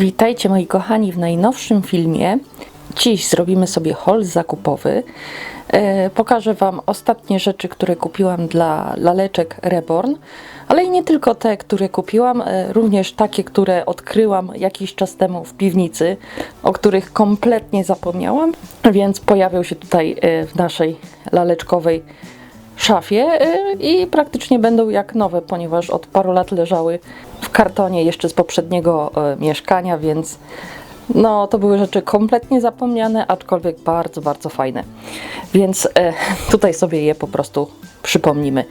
Witajcie moi kochani w najnowszym filmie. Dziś zrobimy sobie haul zakupowy. E, pokażę Wam ostatnie rzeczy, które kupiłam dla laleczek Reborn, ale i nie tylko te, które kupiłam, e, również takie, które odkryłam jakiś czas temu w piwnicy, o których kompletnie zapomniałam, więc pojawią się tutaj e, w naszej laleczkowej szafie y, i praktycznie będą jak nowe, ponieważ od paru lat leżały w kartonie jeszcze z poprzedniego y, mieszkania, więc no to były rzeczy kompletnie zapomniane, aczkolwiek bardzo, bardzo fajne. Więc e, tutaj sobie je po prostu przypomnimy.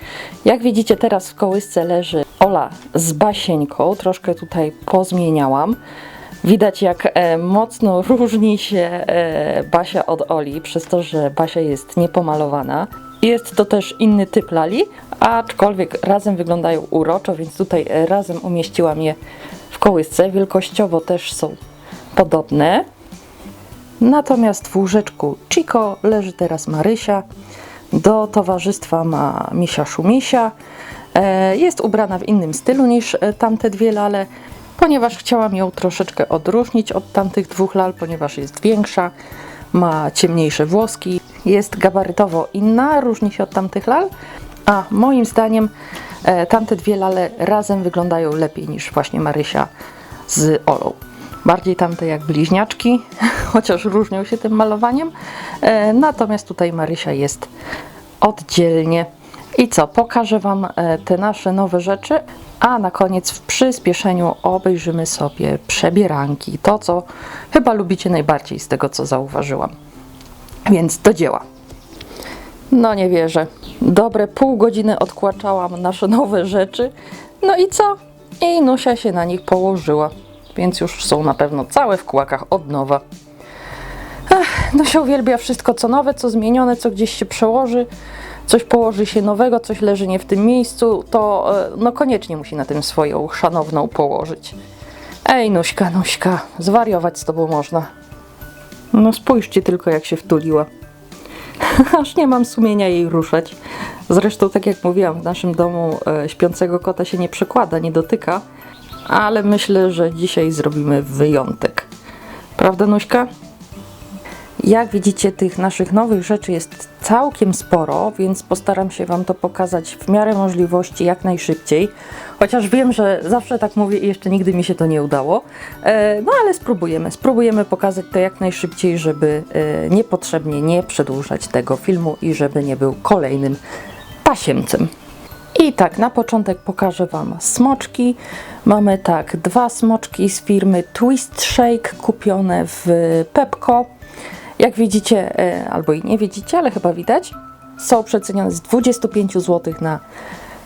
Jak widzicie teraz w kołysce leży Ola z basieńką, troszkę tutaj pozmieniałam. Widać, jak e, mocno różni się e, Basia od Oli, przez to, że Basia jest niepomalowana. Jest to też inny typ lali, aczkolwiek razem wyglądają uroczo, więc tutaj razem umieściłam je w kołysce. Wielkościowo też są podobne. Natomiast w łóżeczku Chico leży teraz Marysia. Do towarzystwa ma Misia Szumisia. E, Jest ubrana w innym stylu niż e, tamte dwie lale, ponieważ chciałam ją troszeczkę odróżnić od tamtych dwóch lal, ponieważ jest większa, ma ciemniejsze włoski, jest gabarytowo inna, różni się od tamtych lal, a moim zdaniem e, tamte dwie lale razem wyglądają lepiej niż właśnie Marysia z Olą. Bardziej tamte jak bliźniaczki, chociaż różnią się tym malowaniem. E, Natomiast tutaj Marysia jest oddzielnie. I co, pokażę Wam e, te nasze nowe rzeczy, a na koniec w przyspieszeniu obejrzymy sobie przebieranki. To, co chyba lubicie najbardziej z tego, co zauważyłam. Więc do dzieła. No nie wierzę. Dobre pół godziny odkłaczałam nasze nowe rzeczy. No i co? I Nusia się na nich położyła. Więc już są na pewno całe w kłakach od nowa. Ech, Nusia uwielbia wszystko co nowe, co zmienione, co gdzieś się przełoży. Coś położy się nowego, coś leży nie w tym miejscu, to e, no koniecznie musi na tym swoją szanowną położyć. Ej, Nuśka, Nuśka, zwariować z tobą można. No spójrzcie tylko, jak się wtuliła. Aż nie mam sumienia jej ruszać. Zresztą, tak jak mówiłam, w naszym domu e, śpiącego kota się nie przekłada, nie dotyka, ale myślę, że dzisiaj zrobimy wyjątek. Prawda, Nuśka? Jak widzicie, tych naszych nowych rzeczy jest całkiem sporo, więc postaram się Wam to pokazać w miarę możliwości jak najszybciej. Chociaż wiem, że zawsze tak mówię i jeszcze nigdy mi się to nie udało. E, No ale spróbujemy. Spróbujemy pokazać to jak najszybciej, żeby e, niepotrzebnie nie przedłużać tego filmu i żeby nie był kolejnym pasiemcem. I tak, na początek pokażę Wam smoczki. Mamy tak, dwa smoczki z firmy Twist Shake kupione w Pepco. Jak widzicie, e, albo i nie widzicie, ale chyba widać, są przecenione z 25 zł na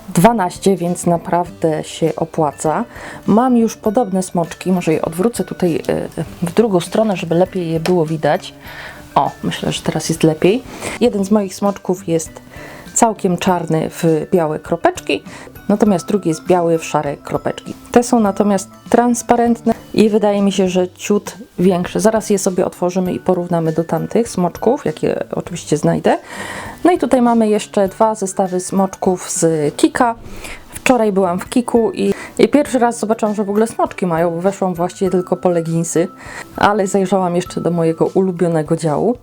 12, więc naprawdę się opłaca. Mam już podobne smoczki, może je odwrócę tutaj e, w drugą stronę, żeby lepiej je było widać. O, myślę, że teraz jest lepiej. Jeden z moich smoczków jest całkiem czarny w białe kropeczki, natomiast drugi jest biały w szare kropeczki. Te są natomiast transparentne i wydaje mi się, że ciut większe. Zaraz je sobie otworzymy i porównamy do tamtych smoczków, jakie oczywiście znajdę. No i tutaj mamy jeszcze dwa zestawy smoczków z Kika. Wczoraj byłam w Kiku i, i pierwszy raz zobaczyłam, że w ogóle smoczki mają. Weszłam właściwie tylko po leginsy, ale zajrzałam jeszcze do mojego ulubionego działu.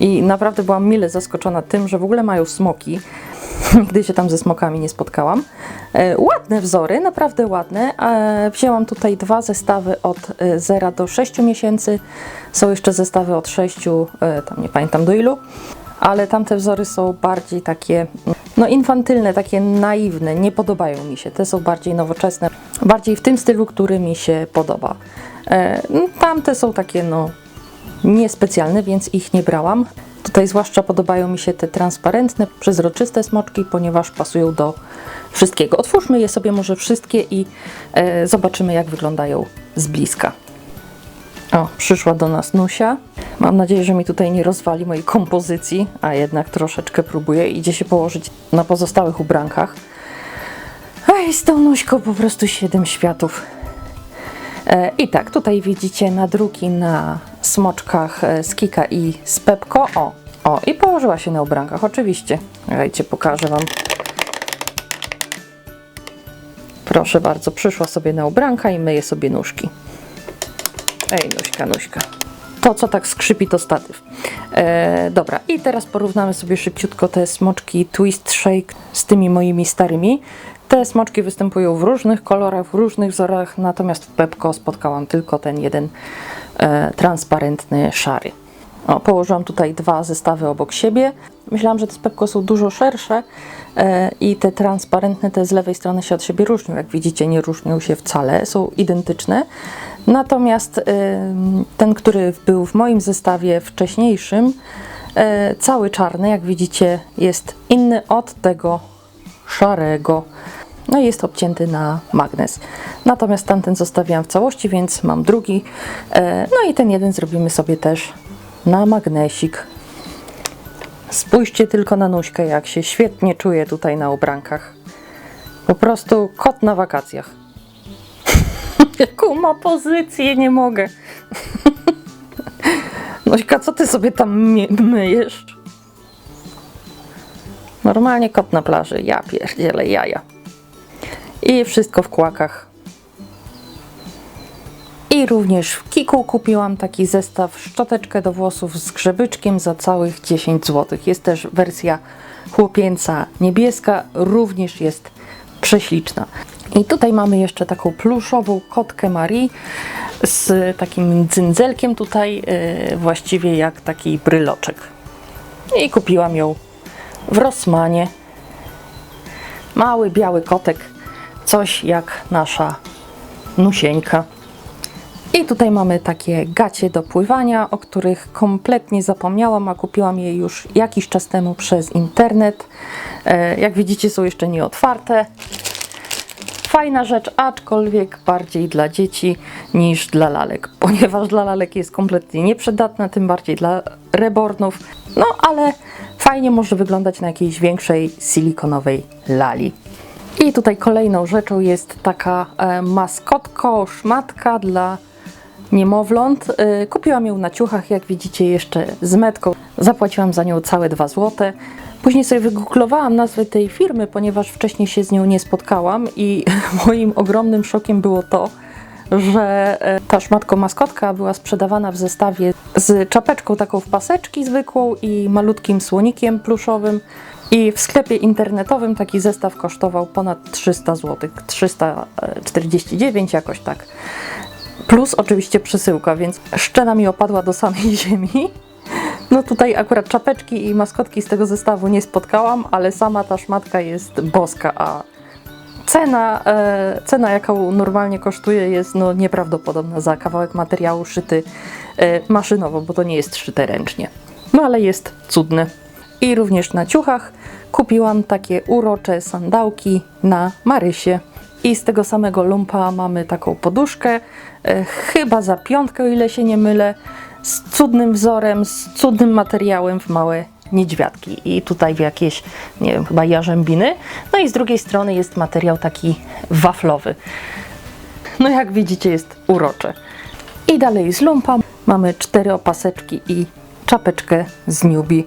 I naprawdę byłam mile zaskoczona tym, że w ogóle mają smoki. Nigdy się tam ze smokami nie spotkałam. E, ładne wzory, naprawdę ładne. E, wzięłam tutaj dwa zestawy od e, 0 do 6 miesięcy. Są jeszcze zestawy od 6, e, tam nie pamiętam do ilu. Ale tamte wzory są bardziej takie, no infantylne, takie naiwne. Nie podobają mi się. Te są bardziej nowoczesne, bardziej w tym stylu, który mi się podoba. E, tamte są takie, no niespecjalne, więc ich nie brałam. Tutaj zwłaszcza podobają mi się te transparentne, przezroczyste smoczki, ponieważ pasują do wszystkiego. Otwórzmy je sobie może wszystkie i e, zobaczymy, jak wyglądają z bliska. O, przyszła do nas Nusia. Mam nadzieję, że mi tutaj nie rozwali mojej kompozycji, a jednak troszeczkę próbuje. Idzie się położyć na pozostałych ubrankach. Ej, z tą Nuśką po prostu siedem światów. E, I tak, tutaj widzicie nadruki na smoczkach e, z Kika i z Pepko. O, o, i położyła się na ubrankach, oczywiście. Dajcie, pokażę Wam. Proszę bardzo, przyszła sobie na ubranka i myje sobie nóżki. Ej, Nuśka, Nuśka. To, co tak skrzypi, to statyw. E, dobra, i teraz porównamy sobie szybciutko te smoczki Twist Shake z tymi moimi starymi. Te smoczki występują w różnych kolorach, w różnych wzorach, natomiast w Pepko spotkałam tylko ten jeden transparentny, szary. O, położyłam tutaj dwa zestawy obok siebie. Myślałam, że te z Pepko są dużo szersze e, i te transparentne, te z lewej strony się od siebie różnią. Jak widzicie, nie różnią się wcale, są identyczne. Natomiast e, ten, który był w moim zestawie wcześniejszym, e, cały czarny, jak widzicie, jest inny od tego szarego. No i jest obcięty na magnes. Natomiast tamten zostawiłam w całości, więc mam drugi. E, No i ten jeden zrobimy sobie też na magnesik. Spójrzcie tylko na Nuśkę, jak się świetnie czuje tutaj na ubrankach. Po prostu kot na wakacjach. Jaką ma pozycję, nie mogę. Nuśka, co ty sobie tam my- myjesz? Normalnie kot na plaży. Ja pierdzielę jaja. I wszystko w kłakach. I również w Kiku kupiłam taki zestaw szczoteczkę do włosów z grzebyczkiem za całych 10 zł. Jest też wersja chłopięca niebieska, również jest prześliczna. I tutaj mamy jeszcze taką pluszową kotkę Marii z takim dzyndzelkiem tutaj, yy, właściwie jak taki bryloczek. I kupiłam ją w Rossmanie. Mały biały kotek, coś jak nasza Nusieńka. I tutaj mamy takie gacie do pływania, o których kompletnie zapomniałam, a kupiłam je już jakiś czas temu przez internet. E, Jak widzicie, są jeszcze nieotwarte. Fajna rzecz, aczkolwiek bardziej dla dzieci niż dla lalek, ponieważ dla lalek jest kompletnie nieprzydatna, tym bardziej dla rebornów. No ale fajnie może wyglądać na jakiejś większej silikonowej lali. I tutaj kolejną rzeczą jest taka e, maskotko, szmatka dla niemowląt. Y, Kupiłam ją na ciuchach, jak widzicie, jeszcze z metką. Zapłaciłam za nią całe 2 zł. Później sobie wygooglowałam nazwę tej firmy, ponieważ wcześniej się z nią nie spotkałam i moim ogromnym szokiem było to, że e, ta szmatko maskotka była sprzedawana w zestawie z czapeczką taką w paseczki zwykłą i malutkim słonikiem pluszowym. I w sklepie internetowym taki zestaw kosztował ponad 300 zł, 349 jakoś tak. Plus oczywiście przesyłka, więc szczena mi opadła do samej ziemi. No tutaj akurat czapeczki i maskotki z tego zestawu nie spotkałam, ale sama ta szmatka jest boska, a cena, e, cena jaką normalnie kosztuje jest no, nieprawdopodobna za kawałek materiału szyty e, maszynowo, bo to nie jest szyte ręcznie. No ale jest cudne. I również na ciuchach kupiłam takie urocze sandałki na Marysie. I z tego samego lumpa mamy taką poduszkę, e, chyba za piątkę, o ile się nie mylę, z cudnym wzorem, z cudnym materiałem w małe niedźwiadki. I tutaj w jakieś, nie wiem, chyba jarzębiny. No i z drugiej strony jest materiał taki waflowy. No jak widzicie jest urocze. I dalej z lumpa mamy cztery opaseczki i czapeczkę z newbie.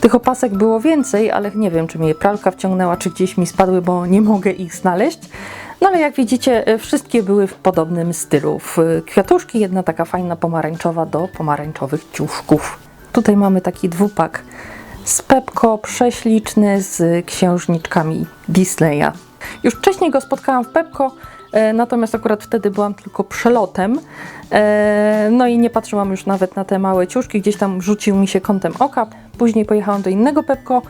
Tych opasek było więcej, ale nie wiem, czy mnie pralka wciągnęła, czy gdzieś mi spadły, bo nie mogę ich znaleźć. No ale jak widzicie, e, wszystkie były w podobnym stylu. W e, kwiatuszki, jedna taka fajna pomarańczowa do pomarańczowych ciuszków. Tutaj mamy taki dwupak z Pepko, prześliczny z księżniczkami Disneya. Już wcześniej go spotkałam w Pepko, natomiast akurat wtedy byłam tylko przelotem. E, No i nie patrzyłam już nawet na te małe ciuszki, gdzieś tam rzucił mi się kątem oka. Później pojechałam do innego Pepko,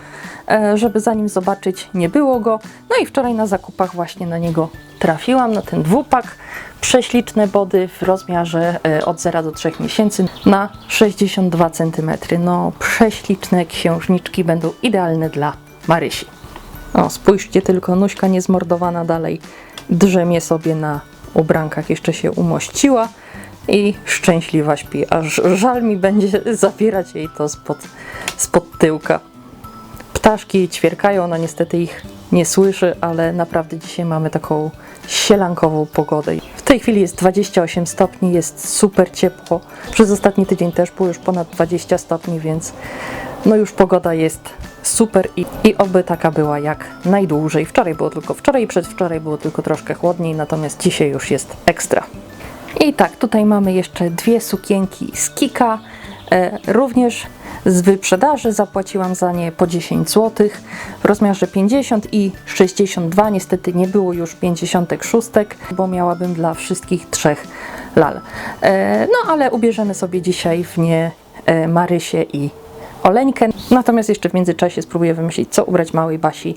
e, żeby za nim zobaczyć, nie było go. No i wczoraj na zakupach właśnie na niego trafiłam, na ten dwupak. Prześliczne body w rozmiarze e, od 0 do 3 miesięcy na 62 cm. No prześliczne księżniczki będą idealne dla Marysi. O, spójrzcie tylko, Nuśka niezmordowana dalej drzemie sobie na ubrankach, jeszcze się umościła i szczęśliwa śpi, aż żal mi będzie zabierać jej to spod, spod tyłka. Ptaszki ćwierkają, ona niestety ich nie słyszy, ale naprawdę dzisiaj mamy taką sielankową pogodę. W tej chwili jest 28 stopni, jest super ciepło. Przez ostatni tydzień też było już ponad 20 stopni, więc no już pogoda jest super i, i oby taka była jak najdłużej. Wczoraj było tylko wczoraj i przedwczoraj było tylko troszkę chłodniej, natomiast dzisiaj już jest ekstra. I tak, tutaj mamy jeszcze dwie sukienki z Kika, e, również z wyprzedaży. Zapłaciłam za nie po 10 zł w rozmiarze 50 i 62. Niestety nie było już 56, bo miałabym dla wszystkich trzech lal. E, no ale ubierzemy sobie dzisiaj w nie e, Marysię i Oleńkę. Natomiast jeszcze w międzyczasie spróbuję wymyślić, co ubrać małej Basi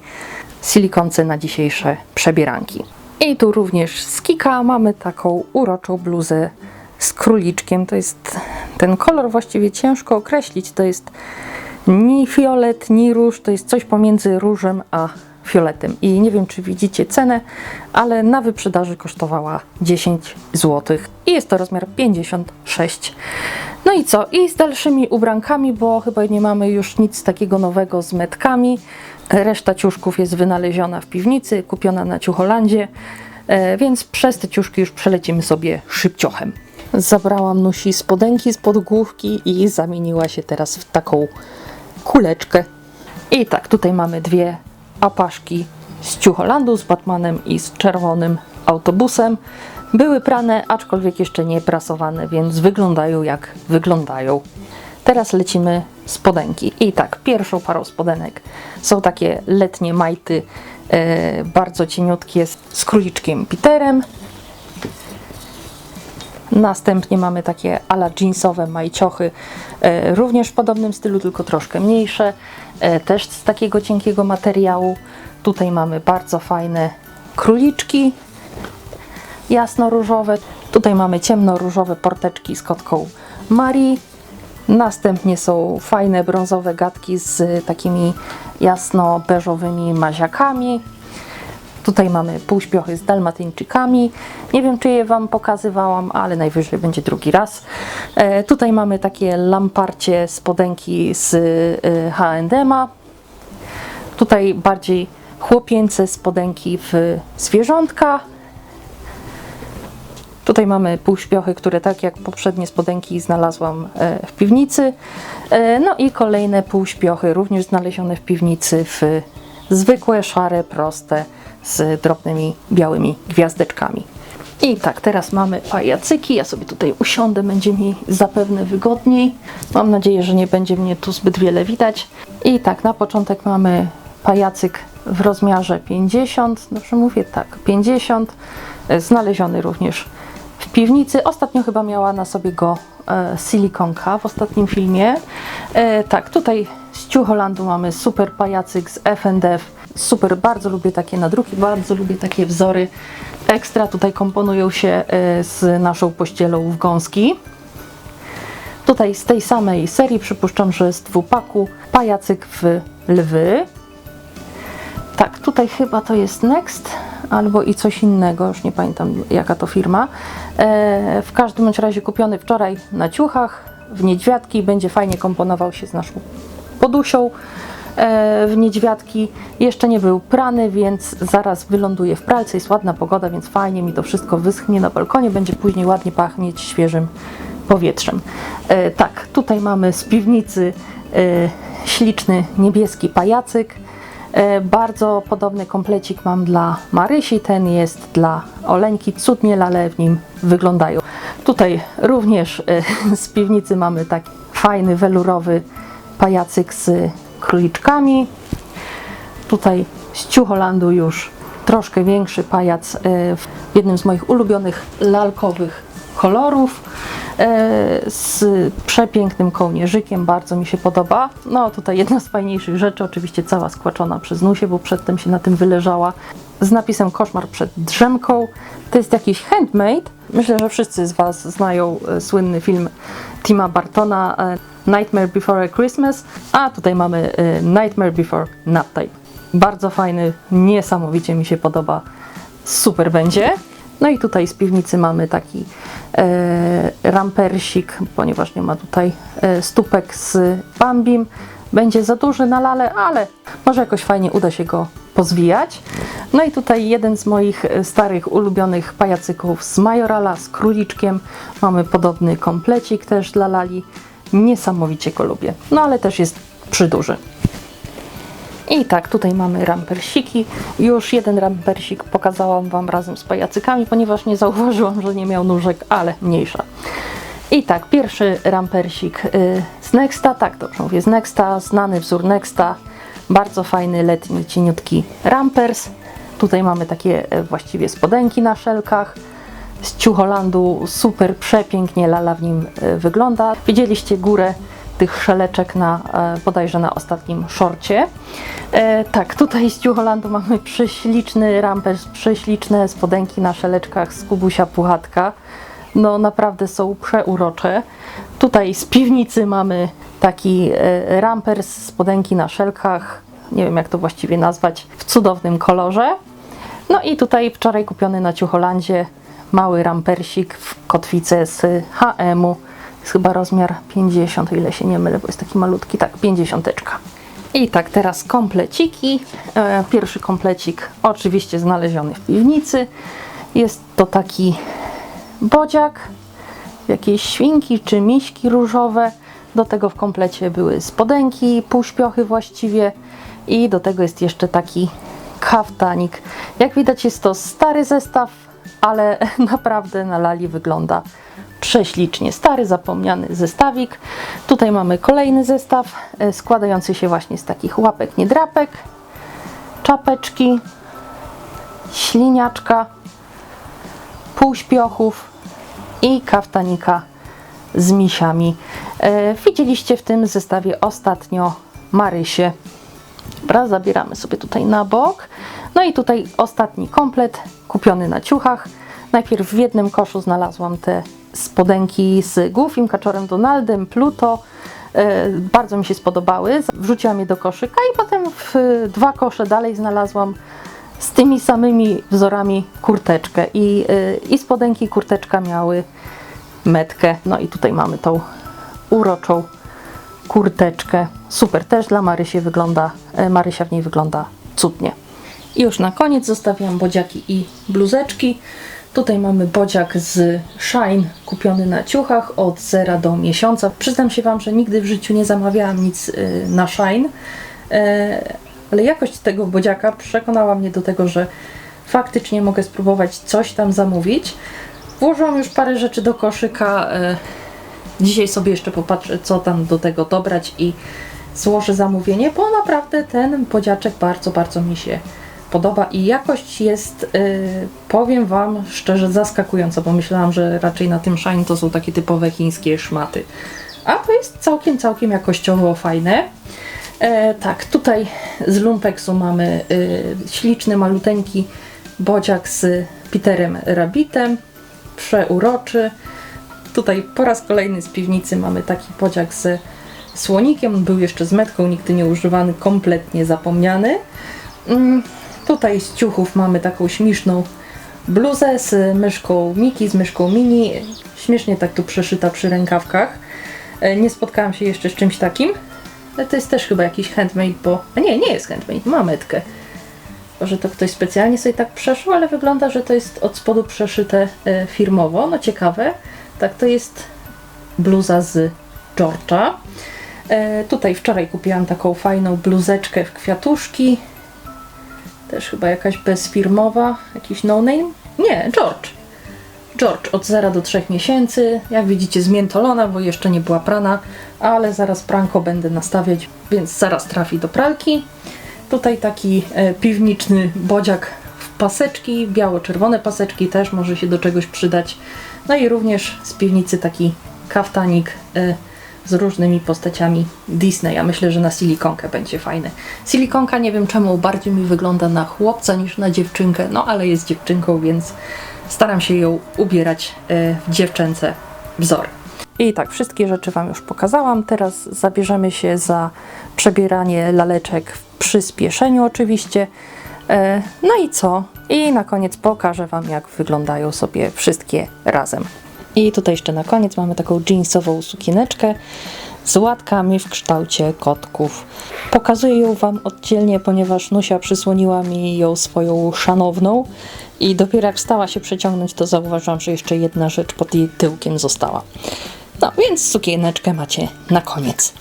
silikonce na dzisiejsze przebieranki. I tu również z Kika mamy taką uroczą bluzę z króliczkiem. To jest ten kolor właściwie ciężko określić. To jest ni fiolet, ni róż. To jest coś pomiędzy różem a fioletem. I nie wiem, czy widzicie cenę, ale na wyprzedaży kosztowała 10 zł. I jest to rozmiar 56. No i co? I z dalszymi ubrankami, bo chyba nie mamy już nic takiego nowego z metkami. Reszta ciuszków jest wynaleziona w piwnicy, kupiona na Ciucholandzie, e, więc przez te ciuszki już przelecimy sobie szybciochem. Zabrałam Nusi spodenki z podgłówki i zamieniła się teraz w taką kuleczkę. I tak, tutaj mamy dwie apaszki z Ciucholandu, z Batmanem i z czerwonym autobusem. Były prane, aczkolwiek jeszcze nie prasowane, więc wyglądają jak wyglądają. Teraz lecimy spodenki. I tak, pierwszą parą spodenek są takie letnie majty, e, bardzo cieniutkie z, króliczkiem Peterem. Następnie mamy takie ala jeansowe majciochy, e, również w podobnym stylu, tylko troszkę mniejsze, e, też z takiego cienkiego materiału. Tutaj mamy bardzo fajne króliczki jasno-różowe. Tutaj mamy ciemno-różowe porteczki z kotką Marii. Następnie są fajne brązowe gadki z takimi jasno-beżowymi maziakami. Tutaj mamy półśpiochy z dalmatyńczykami. Nie wiem, czy je Wam pokazywałam, ale najwyżej będzie drugi raz. E, tutaj mamy takie lamparcie spodenki z e, H&M-a. Tutaj bardziej chłopięce spodenki w zwierzątka. Tutaj mamy półśpiochy, które tak jak poprzednie spodenki znalazłam e, w piwnicy. E, No i kolejne półśpiochy, również znalezione w piwnicy w zwykłe, szare, proste, z drobnymi białymi gwiazdeczkami. I tak, teraz mamy pajacyki. Ja sobie tutaj usiądę, będzie mi zapewne wygodniej. Mam nadzieję, że nie będzie mnie tu zbyt wiele widać. I tak, na początek mamy pajacyk w rozmiarze 50, dobrze mówię, tak, 50, e, znaleziony również w piwnicy. Ostatnio chyba miała na sobie go e, silikonka w ostatnim filmie. E, tak, tutaj z Ciucholandu mamy super pajacyk z F&F. Super, bardzo lubię takie nadruki, bardzo lubię takie wzory. Ekstra tutaj komponują się e, z naszą pościelą w gąski. Tutaj z tej samej serii, przypuszczam, że z dwupaku, pajacyk w lwy. Tak, tutaj chyba to jest Next albo i coś innego, już nie pamiętam jaka to firma. E, w każdym razie kupiony wczoraj na ciuchach w niedźwiadki, będzie fajnie komponował się z naszą podusią e, w niedźwiadki. Jeszcze nie był prany, więc zaraz wyląduje w pralce, jest ładna pogoda, więc fajnie mi to wszystko wyschnie na balkonie, będzie później ładnie pachnieć świeżym powietrzem. E, tak, tutaj mamy z piwnicy e, śliczny niebieski pajacyk. Bardzo podobny komplecik mam dla Marysi, ten jest dla Oleńki, cudnie lale w nim wyglądają. Tutaj również z piwnicy mamy taki fajny welurowy pajacyk z króliczkami. Tutaj z Ciucholandu już troszkę większy pajac e, w jednym z moich ulubionych lalkowych kolorów e, z przepięknym kołnierzykiem, bardzo mi się podoba. No tutaj jedna z fajniejszych rzeczy, oczywiście cała skłaczona przez Nusie, bo przedtem się na tym wyleżała, z napisem koszmar przed drzemką. To jest jakiś handmade. Myślę, że wszyscy z Was znają e, słynny film Tima Bartona e, Nightmare Before a Christmas, a tutaj mamy Nightmare Before Nap Time. Bardzo fajny, niesamowicie mi się podoba. Super będzie. No i tutaj z piwnicy mamy taki e, rampersik, ponieważ nie ma tutaj e, stópek z bambim. Będzie za duży na lale, ale może jakoś fajnie uda się go pozwijać. No i tutaj jeden z moich e, starych, ulubionych pajacyków z Majorala, z króliczkiem. Mamy podobny komplecik też dla lali. Niesamowicie go lubię. No ale też jest przyduży. I tak, tutaj mamy rampersiki. Już jeden rampersik pokazałam Wam razem z pajacykami, ponieważ nie zauważyłam, że nie miał nóżek, ale mniejsza. I tak, pierwszy rampersik y, z Nexta, tak dobrze mówię, z Nexta, znany wzór Nexta, bardzo fajny, letni, cieniutki rampers. Tutaj mamy takie e, właściwie spodenki na szelkach z Ciucholandu, super przepięknie lala w nim e, wygląda. Widzieliście górę tych szeleczek na, e, bodajże na ostatnim szorcie. E, tak, tutaj z Ciucholandu mamy prześliczny rampers, prześliczne spodenki na szeleczkach z Kubusia Puchatka. No naprawdę są przeurocze. Tutaj z piwnicy mamy taki e, rampers, spodenki na szelkach, nie wiem jak to właściwie nazwać, w cudownym kolorze. No i tutaj wczoraj kupiony na Ciucholandzie mały rampersik w kotwicę z HM-u. Jest chyba rozmiar 50, o ile się nie mylę, bo jest taki malutki, tak, 50. I tak, teraz kompleciki. E, Pierwszy komplecik oczywiście znaleziony w piwnicy. Jest to taki bodziak, jakieś świnki czy miśki różowe. Do tego w komplecie były spodenki, półśpiochy właściwie i do tego jest jeszcze taki kaftanik. Jak widać jest to stary zestaw, ale naprawdę na lali wygląda prześlicznie. Stary, zapomniany zestawik. Tutaj mamy kolejny zestaw e, składający się właśnie z takich łapek niedrapek, czapeczki, śliniaczka, półśpiochów i kaftanika z misiami. E, widzieliście w tym zestawie ostatnio Marysię. Dobra, zabieramy sobie tutaj na bok. No i tutaj ostatni komplet kupiony na ciuchach. Najpierw w jednym koszu znalazłam te spodenki z Goofim, Kaczorem Donaldem, Pluto. E, Bardzo mi się spodobały. Wrzuciłam je do koszyka i potem w dwa kosze dalej znalazłam z tymi samymi wzorami kurteczkę. I, e, i spodenki i kurteczka miały metkę. No i tutaj mamy tą uroczą kurteczkę. Super, też dla Marysi wygląda, e, Marysia w niej wygląda cudnie. I już na koniec zostawiam bodziaki i bluzeczki. Tutaj mamy bodziak z Shine kupiony na ciuchach od zera do miesiąca. Przyznam się Wam, że nigdy w życiu nie zamawiałam nic y, na Shine, e, ale jakość tego bodziaka przekonała mnie do tego, że faktycznie mogę spróbować coś tam zamówić. Włożyłam już parę rzeczy do koszyka. e, Dzisiaj sobie jeszcze popatrzę, co tam do tego dobrać i złożę zamówienie, bo naprawdę ten bodziaczek bardzo, bardzo mi się podoba i jakość jest, y, powiem Wam szczerze, zaskakująca, bo myślałam, że raczej na tym Shine to są takie typowe chińskie szmaty. A to jest całkiem, całkiem jakościowo fajne. E, tak, tutaj z Lumpeksu mamy y, śliczny, maluteńki bodziak z Peterem Rabbitem, przeuroczy. Tutaj po raz kolejny z piwnicy mamy taki podziak z słonikiem. Był jeszcze z metką, nigdy nie używany, kompletnie zapomniany. Tutaj z ciuchów mamy taką śmieszną bluzę z myszką Miki, z myszką Mini. Śmiesznie tak tu przeszyta przy rękawkach. E, Nie spotkałam się jeszcze z czymś takim. Ale to jest też chyba jakiś handmade, bo... A nie, nie jest handmade, ma metkę. Może to ktoś specjalnie sobie tak przeszył, ale wygląda, że to jest od spodu przeszyte e, firmowo. No ciekawe. Tak, to jest bluza z George'a. E, tutaj wczoraj kupiłam taką fajną bluzeczkę w kwiatuszki. Też chyba jakaś bezfirmowa, jakiś no-name. Nie, George. George od 0 do 3 miesięcy. Jak widzicie zmiętolona, bo jeszcze nie była prana, ale zaraz pranko będę nastawiać, więc zaraz trafi do pralki. Tutaj taki e, piwniczny bodziak w paseczki, biało-czerwone paseczki też może się do czegoś przydać. No i również z piwnicy taki kaftanik e, z różnymi postaciami Disneya. Myślę, że na silikonkę będzie fajny. Silikonka nie wiem czemu bardziej mi wygląda na chłopca niż na dziewczynkę, no ale jest dziewczynką, więc staram się ją ubierać e, w dziewczęce wzory. I tak, wszystkie rzeczy Wam już pokazałam. Teraz zabierzemy się za przebieranie laleczek w przyspieszeniu oczywiście. E, No i co? I na koniec pokażę Wam, jak wyglądają sobie wszystkie razem. I tutaj jeszcze na koniec mamy taką jeansową sukieneczkę z łatkami w kształcie kotków. Pokazuję ją Wam oddzielnie, ponieważ Nusia przysłoniła mi ją swoją szanowną i dopiero jak stała się przeciągnąć, to zauważyłam, że jeszcze jedna rzecz pod jej tyłkiem została. No więc sukieneczkę macie na koniec.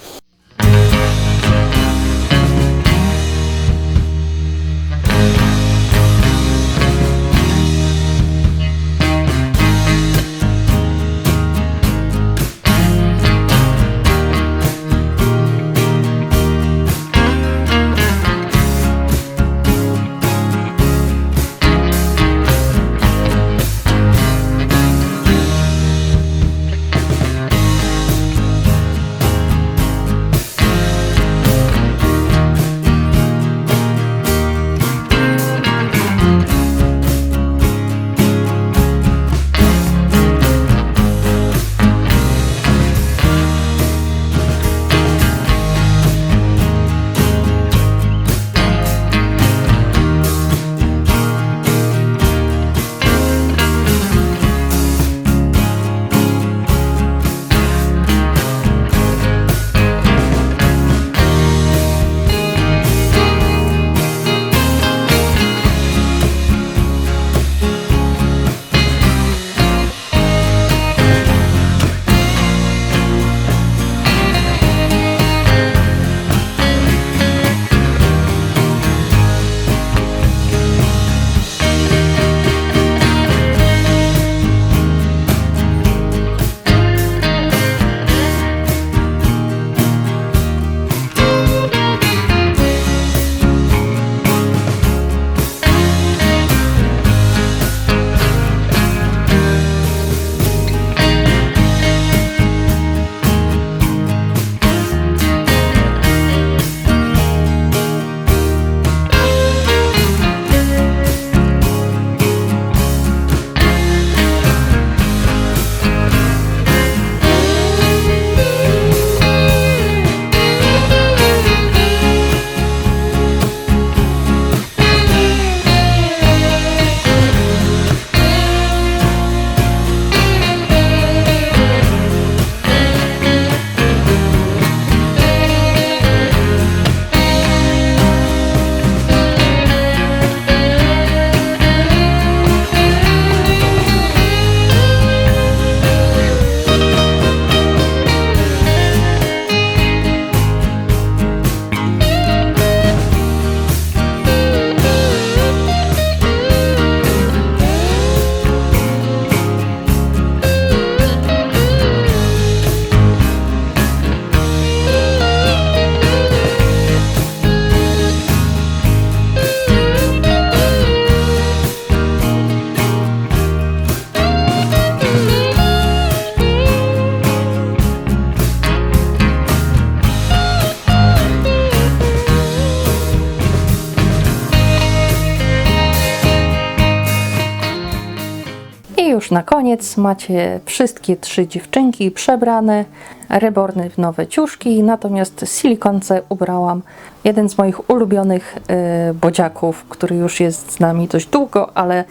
Już na koniec macie wszystkie trzy dziewczynki przebrane, reborny w nowe ciuszki, natomiast silikonce ubrałam jeden z moich ulubionych e, bodziaków, który już jest z nami dość długo, ale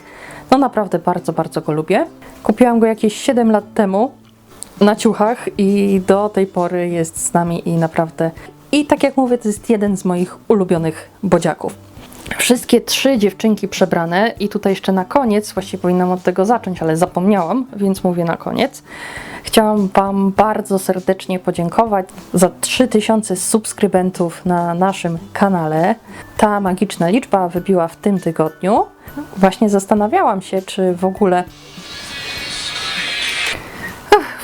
no naprawdę bardzo, bardzo go lubię. Kupiłam go jakieś 7 lat temu na ciuchach i do tej pory jest z nami i naprawdę... I tak jak mówię, to jest jeden z moich ulubionych bodziaków. Wszystkie trzy dziewczynki przebrane i tutaj jeszcze na koniec, właściwie powinnam od tego zacząć, ale zapomniałam, więc mówię na koniec. Chciałam Wam bardzo serdecznie podziękować za 3000 subskrybentów na naszym kanale. Ta magiczna liczba wybiła w tym tygodniu. Właśnie zastanawiałam się, czy w ogóle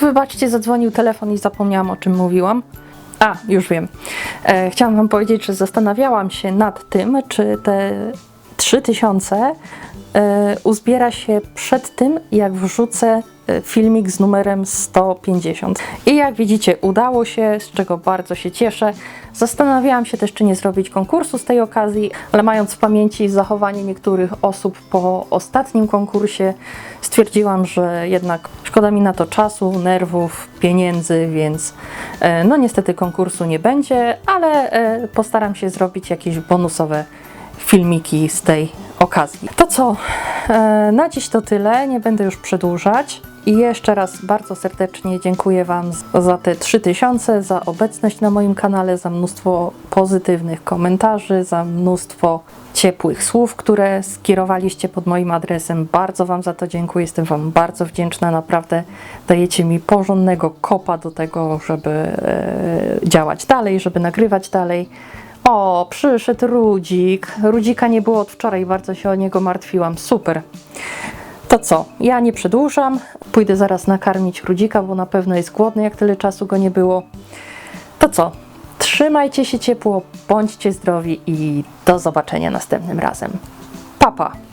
Wybaczcie, zadzwonił telefon i zapomniałam o czym mówiłam. A, już wiem. E, chciałam Wam powiedzieć, że zastanawiałam się nad tym, czy te 3000 e, uzbiera się przed tym, jak wrzucę e, filmik z numerem 150. I jak widzicie, udało się, z czego bardzo się cieszę. Zastanawiałam się też, czy nie zrobić konkursu z tej okazji, ale mając w pamięci zachowanie niektórych osób po ostatnim konkursie, stwierdziłam, że jednak szkoda mi na to czasu, nerwów, pieniędzy, więc e, no niestety konkursu nie będzie, ale e, postaram się zrobić jakieś bonusowe filmiki z tej okazji. To co? E, Na dziś to tyle, nie będę już przedłużać. I jeszcze raz bardzo serdecznie dziękuję Wam za te 3000, za obecność na moim kanale, za mnóstwo pozytywnych komentarzy, za mnóstwo ciepłych słów, które skierowaliście pod moim adresem. Bardzo Wam za to dziękuję, jestem Wam bardzo wdzięczna. Naprawdę dajecie mi porządnego kopa do tego, żeby e, działać dalej, żeby nagrywać dalej. O, przyszedł Rudzik. Rudzika nie było od wczoraj, bardzo się o niego martwiłam. Super. To co? Ja nie przedłużam. Pójdę zaraz nakarmić Rudzika, bo na pewno jest głodny, jak tyle czasu go nie było. To co? Trzymajcie się ciepło, bądźcie zdrowi i do zobaczenia następnym razem. Papa. Pa.